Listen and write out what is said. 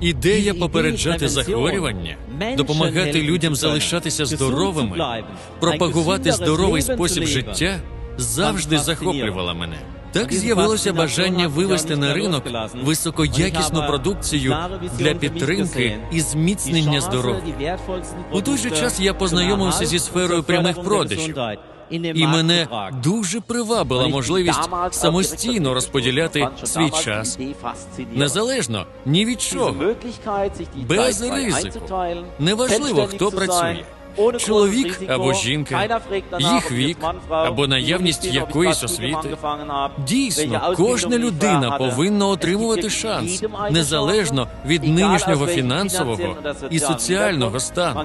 Ідея попереджати захворювання, допомагати людям залишатися здоровими, пропагувати здоровий спосіб життя завжди захоплювала мене. Так з'явилося бажання вивести на ринок високоякісну продукцію для підтримки і зміцнення здоров'я. У той же час я познайомився зі сферою прямих продажів. І мене дуже привабила можливість самостійно розподіляти свій час. незалежно ні від чого. без ризику. Неважливо, хто працює. Чоловік або жінка, їх вік або наявність якоїсь освіти. Дійсно, кожна людина повинна отримувати шанс незалежно від нинішнього фінансового і соціального стану.